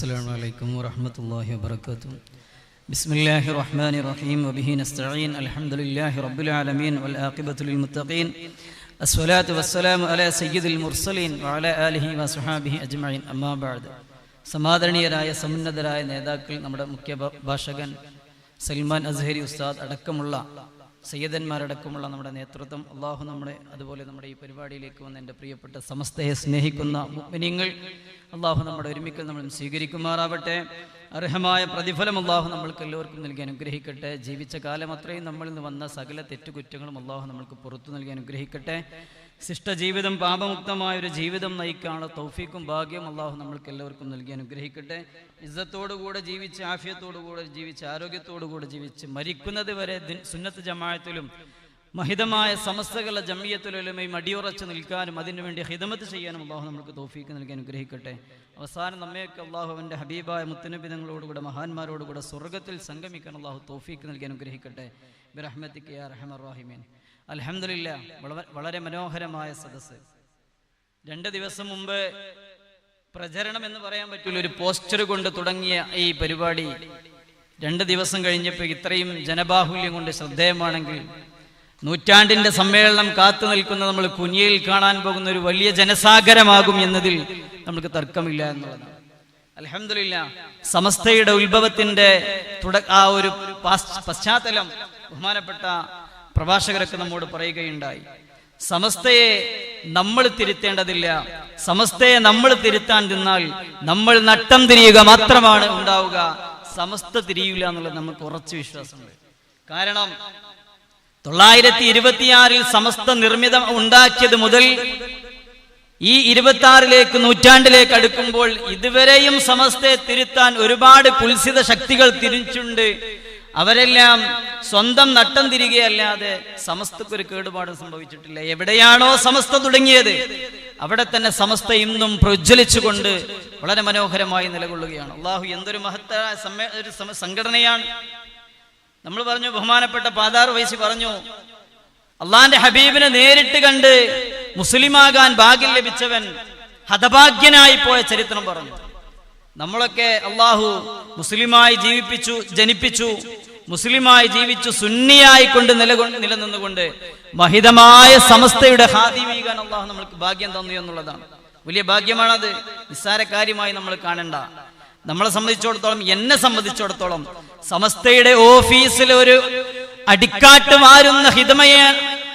السلام عليكم ورحمة الله وبركاته بسم الله الرحمن الرحيم وبه نستعين الحمد لله رب العالمين والآقبة للمتقين الصلاة والسلام على سيد المرسلين وعلى آله وصحابه أجمعين أما بعد സമാദരണീയരായ സമുന്നതരായ നേതാക്കൾ നമ്മുടെ മുഖ്യ ഭ- ഭാഷകൻ സൽമാൻ അസ്ഹരി ഉസ്താദ് അടക്കമുള്ള സയ്യദന്മാരടക്കമുള്ള നമ്മുടെ നേതൃത്വം അള്ളാഹു നമ്മളെ അതുപോലെ നമ്മുടെ ഈ പരിപാടിയിലേക്ക് വന്ന എന്റെ പ്രിയപ്പെട്ട സമസ്തയെ സ്നേഹിക്കുന്ന മുഅ്മിനീങ്ങൾ അള്ളാഹു നമ്മുടെ ഒരുമിക്കൽ നമ്മൾ സ്വീകരിക്കുമാറാവട്ടെ. അർഹമായ പ്രതിഫലം അള്ളാഹു നമ്മൾക്ക് എല്ലാവർക്കും നൽകി അനുഗ്രഹിക്കട്ടെ. ജീവിച്ച കാലം അത്രയും നമ്മളിൽ നിന്ന് വന്ന സകല തെറ്റുകുറ്റങ്ങളും അള്ളാഹു നമ്മൾക്ക് പുറത്തു നൽകി അനുഗ്രഹിക്കട്ടെ. ശിഷ്ടജീവിതം പാപമുക്തമായ ഒരു ജീവിതം നയിക്കാനുള്ള തൗഫീക്കും ഭാഗ്യം അള്ളാഹു നമ്മൾക്ക് എല്ലാവർക്കും നൽകി അനുഗ്രഹിക്കട്ടെ. ഇസ്സത്തോടുകൂടെ ജീവിച്ച് ആഫിയത്തോടുകൂടെ ജീവിച്ച് ആരോഗ്യത്തോടുകൂടെ ജീവിച്ച് മരിക്കുന്നത് വരെ സുന്നത്ത് ജമാഅത്തിലും മഹിതമായ സമസ്തകളുടെ ജമിയത്തിലും മടിയുറച്ച് നിൽക്കാനും അതിനുവേണ്ടി ഹിതമത്ത് ചെയ്യാനും അള്ളാഹു നമുക്ക് തോഫീക്ക് നൽകി അനുഗ്രഹിക്കട്ടെ. അവസാനം നമ്മയൊക്കെ അള്ളാഹു അവന്റെ ഹബീബായ മുത്തനബിതങ്ങളോടുകൂടെ മഹാന്മാരോടുകൂടെ സ്വർഗത്തിൽ സംഗമിക്കാൻ അള്ളാഹു തോഫീക്ക് നൽകി അനുഗ്രഹിക്കട്ടെ. ബിറഹ്മത്തിക്ക് അലഹമില്ല വളരെ മനോഹരമായ സദസ്സ്. രണ്ട് ദിവസം മുമ്പ് പ്രചരണം എന്ന് പറയാൻ പറ്റില്ല ഒരു പോസ്റ്റർ കൊണ്ട് തുടങ്ങിയ ഈ പരിപാടി. രണ്ട് ദിവസം കഴിഞ്ഞപ്പോൾ ഇത്രയും ജനബാഹുല്യം കൊണ്ട് ശ്രദ്ധേയമാണെങ്കിൽ നൂറ്റാണ്ടിന്റെ സമ്മേളനം കാത്തു നിൽക്കുന്ന നമ്മൾ കുനിയയിൽ കാണാൻ പോകുന്ന ഒരു വലിയ ജനസാഗരമാകും എന്നതിൽ നമുക്ക് തർക്കമില്ല എന്നുള്ളതാണ്. അലഹമില്ല സമസ്തയുടെ ഉത്ഭവത്തിന്റെ തുട ആ ഒരു പശ്ചാത്തലം ബഹുമാനപ്പെട്ട പ്രഭാഷകരൊക്കെ നമ്മോട് പറയുകയുണ്ടായി. സമസ്തയെ നമ്മൾ തിരുത്തേണ്ടതില്ല. സമസ്തയെ നമ്മൾ തിരുത്താൻ നിന്നാൽ നമ്മൾ നട്ടം തിരിയുക മാത്രമാണ് ഉണ്ടാവുക. സമസ്ത തിരിയില്ല എന്നുള്ളത് നമുക്ക് ഉറച്ചു വിശ്വാസമുണ്ട്. കാരണം തൊള്ളായിരത്തി ഇരുപത്തിയാറിൽ സമസ്ത നിർമ്മിതം ഉണ്ടാക്കിയത് മുതൽ ഈ ഇരുപത്തി ആറിലേക്ക് നൂറ്റാണ്ടിലേക്ക് അടുക്കുമ്പോൾ ഇതുവരെയും സമസ്തയെ തിരുത്താൻ ഒരുപാട് കുൽസിത ശക്തികൾ തിരിച്ചുണ്ട് അവരെല്ലാം സ്വന്തം നട്ടം തിരികെയല്ലാതെ സമസ്തക്ക് ഒരു കേടുപാടും സംഭവിച്ചിട്ടില്ല. എവിടെയാണോ സമസ്ത തുടങ്ങിയത് അവിടെ തന്നെ സമസ്ത ഇന്നും പ്രജ്വലിച്ചുകൊണ്ട് വളരെ മനോഹരമായി നിലകൊള്ളുകയാണ്. അള്ളാഹു എന്തൊരു മഹത്തായ ഒരു സംഘടനയാണ്. നമ്മൾ പറഞ്ഞു ബഹുമാനപ്പെട്ട പാതാർ വൈസി പറഞ്ഞു അള്ളാന്റെ ഹബീബിനെ നേരിട്ട് കണ്ട് മുസ്ലിമാകാൻ ഭാഗ്യം ലഭിച്ചവൻ ഹതഭാഗ്യനായി പോയ ചരിത്രം പറഞ്ഞു. നമ്മളൊക്കെ അള്ളാഹു മുസ്ലിമായി ജീവിപ്പിച്ചു ജനിപ്പിച്ചു മുസ്ലിമായി ജീവിച്ചു സുന്നിയായി കൊണ്ട് നിലകൊണ്ട് നിലനിന്നുകൊണ്ട് മഹിതമായ സമസ്തയുടെ ഹാദിമീകാൻ അള്ളാഹു നമ്മൾക്ക് ഭാഗ്യം തന്നു എന്നുള്ളതാണ്. വലിയ ഭാഗ്യമാണത്. നിസ്സാര കാര്യമായി നമ്മൾ കാണേണ്ട. നമ്മളെ സംബന്ധിച്ചിടത്തോളം എന്നെ സംബന്ധിച്ചിടത്തോളം സമസ്തയുടെ ഓഫീസിൽ ഒരു അടിക്കാട്ട് മാറുന്ന ഹിതമയെ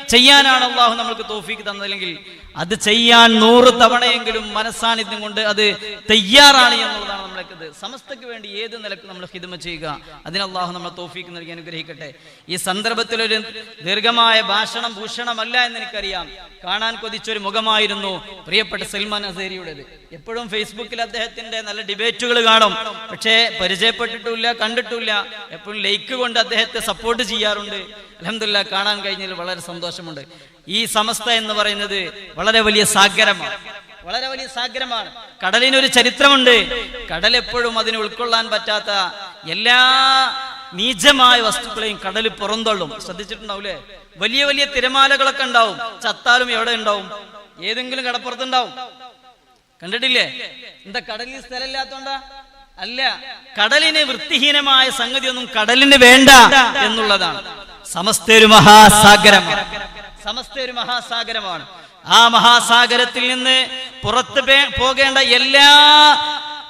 ചെയ്യാനാണ് അള്ളാഹു നമ്മൾക്ക് തോഫീക്ക് തന്നതെങ്കിൽ അത് ചെയ്യാൻ നൂറ് തവണയെങ്കിലും മനസ്സാന്നിധ്യം കൊണ്ട് അത് തയ്യാറാണ് എന്നുള്ളതാണ് നമ്മൾക്ക് സമസ്തക്ക് വേണ്ടി ഏത് നിലയ്ക്ക് നമ്മൾ ഹിതമ ചെയ്യുക അതിന് അള്ളാഹു നമ്മളെ തോഫീക്ക് നൽകി അനുഗ്രഹിക്കട്ടെ. ഈ സന്ദർഭത്തിൽ ഒരു ദീർഘമായ ഭാഷണം ഭൂഷണമല്ല എന്ന് എനിക്കറിയാം. കാണാൻ കൊതിച്ചൊരു മുഖമായിരുന്നു പ്രിയപ്പെട്ട സൽമാൻ അസേരിയുടേത്. എപ്പോഴും ഫേസ്ബുക്കിൽ അദ്ദേഹത്തിന്റെ നല്ല ഡിബേറ്റുകൾ കാണും. പക്ഷേ പരിചയപ്പെട്ടിട്ടില്ല കണ്ടിട്ടില്ല എപ്പോഴും ലൈക്ക് കൊണ്ട് അദ്ദേഹത്തെ സപ്പോർട്ട് ചെയ്യാറുണ്ട്. അലഹമില്ല കാണാൻ കഴിഞ്ഞതിൽ വളരെ സന്തോഷമുണ്ട്. ഈ സമസ്ത എന്ന് പറയുന്നത് വളരെ വലിയ സാഗരമാണ്. വളരെ വലിയ സാഗരമാണ്. കടലിനൊരു ചരിത്രമുണ്ട്. കടൽ എപ്പോഴും അതിന് ഉൾക്കൊള്ളാൻ പറ്റാത്ത എല്ലാ നീചമായ വസ്തുക്കളെയും കടൽ പുറന്തള്ളും. ശ്രദ്ധിച്ചിട്ടുണ്ടാവൂലേ? വലിയ വലിയ തിരമാലകളൊക്കെ ഉണ്ടാവും. ചത്താലും എവിടെ ഉണ്ടാവും? ഏതെങ്കിലും കടപ്പുറത്തുണ്ടാവും. കണ്ടിട്ടില്ലേ? എന്താ കടലിൽ സ്ഥലമില്ലാത്തോണ്ടാ? അല്ല കടലിന് വൃത്തിഹീനമായ സംഗതിയൊന്നും കടലിന് വേണ്ട എന്നുള്ളതാണ്. സമസ്ത ഒരു മഹാസാഗരമാണ്. സമസ്ത ഒരു മഹാസാഗരമാണ്. ആ മഹാസാഗരത്തിൽ നിന്ന് പുറത്ത് പോകേണ്ട എല്ലാ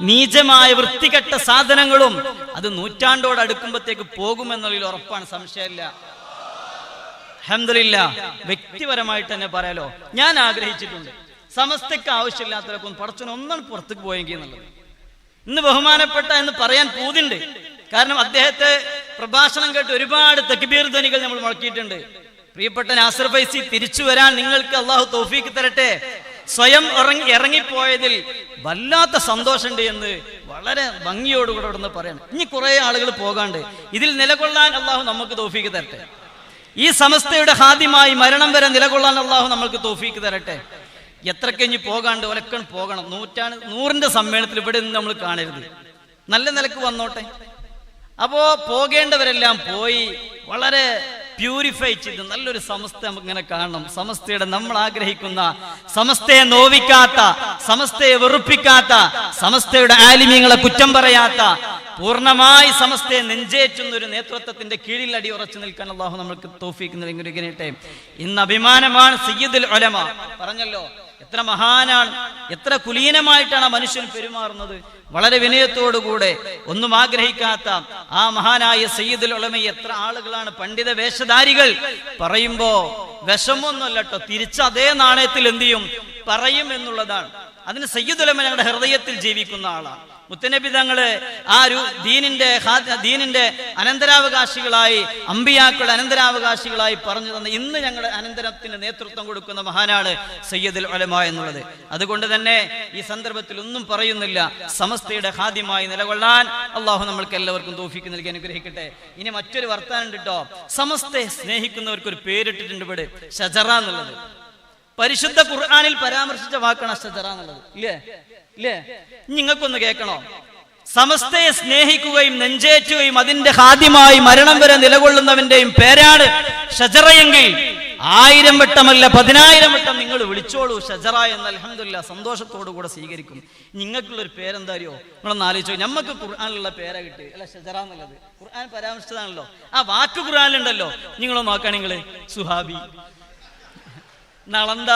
നീചമായ വൃത്തികെട്ട സാധനങ്ങളും അത് നൂറ്റാണ്ടോട് അടുക്കുമ്പോഴത്തേക്ക് പോകുമെന്നുള്ളതിൽ ഉറപ്പാണ്. സംശയമില്ല. അഹമ്മദില്ല വ്യക്തിപരമായിട്ട് തന്നെ പറയാലോ. ഞാൻ ആഗ്രഹിച്ചിട്ടുണ്ട്. സമസ്തയ്ക്ക് ആവശ്യമില്ലാത്തവർക്കും പടച്ചനൊന്നും പുറത്തേക്ക് പോയെങ്കിൽ എന്നുള്ളത്. ഇന്ന് ബഹുമാനപ്പെട്ട എന്ന് പറയാൻ പൂതിണ്ട്. കാരണം അദ്ദേഹത്തെ പ്രഭാഷണം കേട്ട് ഒരുപാട് തക്ബീർ ധ്വനികൾ നമ്മൾ മുഴക്കിയിട്ടുണ്ട്. പ്രിയപ്പെട്ട നാസർ ഫൈസി തിരിച്ചു വരാൻ നിങ്ങൾക്ക് അള്ളാഹു തോഫീക്ക് തരട്ടെ. സ്വയം ഇറങ്ങി ഇറങ്ങിപ്പോയതിൽ വല്ലാത്ത സന്തോഷമുണ്ട് എന്ന് വളരെ ഭംഗിയോടുകൂടെ ഇവിടെ നിന്ന് പറയണം. ഇനി കുറെ ആളുകൾ പോകാണ്ട് ഇതിൽ നിലകൊള്ളാൻ അള്ളാഹു നമുക്ക് തോഫീക്ക് തരട്ടെ. ഈ സമസ്തയുടെ ഹാദ്യമായി മരണം വരെ നിലകൊള്ളാൻ അള്ളാഹു നമ്മൾക്ക് തോഫീക്ക് തരട്ടെ. എത്രക്ക് ഇനി പോകാണ്ട് ഒലക്കൺ പോകണം. നൂറ്റാണ് നൂറിന്റെ സമ്മേളനത്തിൽ ഇവിടെ നിന്ന് നമ്മൾ കാണരുത്. നല്ല നിലയ്ക്ക് വന്നോട്ടെ. അപ്പോ പോകേണ്ടവരെല്ലാം പോയി വളരെ പ്യൂരിഫൈ ചെയ്ത് നല്ലൊരു സമസ്ത ഇങ്ങനെ കാണണം. സമസ്തയുടെ നമ്മൾ ആഗ്രഹിക്കുന്ന സമസ്തയെ നോവിക്കാത്ത സമസ്തയെ വെറുപ്പിക്കാത്ത സമസ്തയുടെ ആലിമ്യങ്ങളെ കുറ്റം പറയാത്ത പൂർണമായി സമസ്തയെ നെഞ്ചേറ്റുന്ന ഒരു നേതൃത്വത്തിന്റെ കീഴിൽ അടി ഉറച്ചു നിൽക്കാൻ അള്ളാഹു നമ്മൾക്ക് തോഫിക്ക് നൽകിയിരിക്കട്ടെ ഇന്ന് അഭിമാനമാണ് സയ്യിദുൽ ഒലമ പറഞ്ഞല്ലോ എത്ര മഹാനാണ് എത്ര കുലീനമായിട്ടാണ് മനുഷ്യൻ പെരുമാറുന്നത്. വളരെ വിനയത്തോടുകൂടെ ഒന്നും ആഗ്രഹിക്കാത്ത ആ മഹാനായ സയ്യിദുൽ ഉളമ എത്ര ആളുകളാണ് പണ്ഡിത വേഷധാരികൾ പറയുമ്പോ വിഷമൊന്നുമല്ല കേട്ടോ തിരിച്ച് അതേ നാണയത്തിൽ എന്ത് ചെയ്യും? പറയും എന്നുള്ളതാണ്. അതിന് സയ്യിദുലമ ഞങ്ങളുടെ ഹൃദയത്തിൽ ജീവിക്കുന്ന ആളാണ്. മുത്തനബി തങ്ങൾ ആ ഒരു ദീനിന്റെ ദീനിന്റെ അനന്തരാവകാശികളായി അമ്പിയാക്കൾ അനന്തരാവകാശികളായി പറഞ്ഞു തന്ന ഇന്ന് ഞങ്ങളുടെ അനന്തരത്തിന് നേതൃത്വം കൊടുക്കുന്ന മഹാനാണ് സയ്യദുൽ ഉലമ എന്നുള്ളത്. അതുകൊണ്ട് തന്നെ ഈ സന്ദർഭത്തിൽ ഒന്നും പറയുന്നില്ല. സമസ്തയുടെ ഹാദ്യമായി നിലകൊള്ളാൻ അള്ളാഹു നമ്മൾക്ക് എല്ലാവർക്കും തോഫിക്ക് നൽകി അനുഗ്രഹിക്കട്ടെ. ഇനി മറ്റൊരു വർത്താനം കിട്ടോ സമസ്തയെ സ്നേഹിക്കുന്നവർക്ക് ഒരു പേരിട്ടിട്ടുണ്ട് ഇവിടെ. ഷജറ എന്നുള്ളത്. പരിശുദ്ധ ഖുർആാനിൽ പരാമർശിച്ച വാക്കാണ് ഷജറ എന്നുള്ളത്. ഇല്ലേ? ഇല്ലേ? നിങ്ങൾക്കൊന്ന് കേൾക്കണോ? സമസ്തയെ സ്നേഹിക്കുകയും നെഞ്ചേറ്റുകയും അതിന്റെ ഹാദ്യമായി മരണം വരെ നിലകൊള്ളുന്നവന്റെയും പേരാണ് ഷജറയെങ്കിൽ ആയിരം വട്ടമല്ല പതിനായിരം വട്ടം നിങ്ങൾ വിളിച്ചോളൂ ഷജറ എന്ന് അലഹമില്ല സന്തോഷത്തോടു കൂടെ സ്വീകരിക്കും. നിങ്ങൾക്കുള്ളൊരു പേരെന്താ അറിയോ? നിങ്ങളൊന്ന് ആലോചിച്ചോ നമുക്ക് ഖുർആാനുള്ള പേരാ കിട്ടി. അല്ല ഷജറ എന്നുള്ളത്. ഖുർആൻ പരാമർശിച്ചതാണല്ലോ. ആ വാക്ക് ഖുർആാനുണ്ടല്ലോ നിങ്ങളോ. നോക്കുകയാണെങ്കിൽ സുഹാബി. നളന്ത.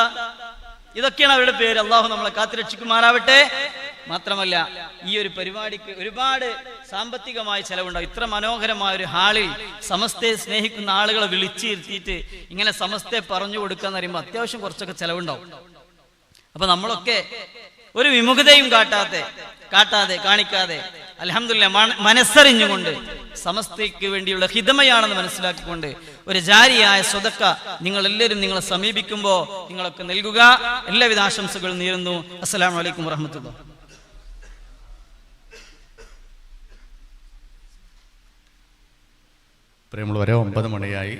ഇതൊക്കെയാണ് അവരുടെ പേര്. അള്ളാഹു നമ്മളെ കാത്തുരക്ഷിക്കുമാറാവട്ടെ. മാത്രമല്ല ഈ ഒരു പരിപാടിക്ക് ഒരുപാട് സാമ്പത്തികമായ ചെലവുണ്ടാവും. ഇത്ര മനോഹരമായ ഒരു ഹാളിൽ സമസ്തയെ സ്നേഹിക്കുന്ന ആളുകളെ വിളിച്ചിരുത്തിയിട്ട് ഇങ്ങനെ സമസ്തയെ പറഞ്ഞു കൊടുക്കാന്ന് പറയുമ്പോൾ അത്യാവശ്യം കുറച്ചൊക്കെ ചെലവുണ്ടാവും. അപ്പൊ നമ്മളൊക്കെ ഒരു വിമുഖതയും കാട്ടാതെ കാട്ടാതെ കാണിക്കാതെ അലഹമില്ല മനസ്സറിഞ്ഞുകൊണ്ട് സമസ്തയ്ക്ക് വേണ്ടിയുള്ള ഹിതമയാണെന്ന് മനസ്സിലാക്കിക്കൊണ്ട് ഒരു ജാരിയായ സ്വതക്ക നിങ്ങൾ എല്ലാവരും നിങ്ങളെ സമീപിക്കുമ്പോൾ നിങ്ങളൊക്കെ നൽകുക. എല്ലാവിധ ആശംസകളും നേരുന്നു. അസ്സലാമു അലൈക്കും വറഹമത്തുള്ള പ്രിയമുള്ളവരെ ഒമ്പത് മണിയായി.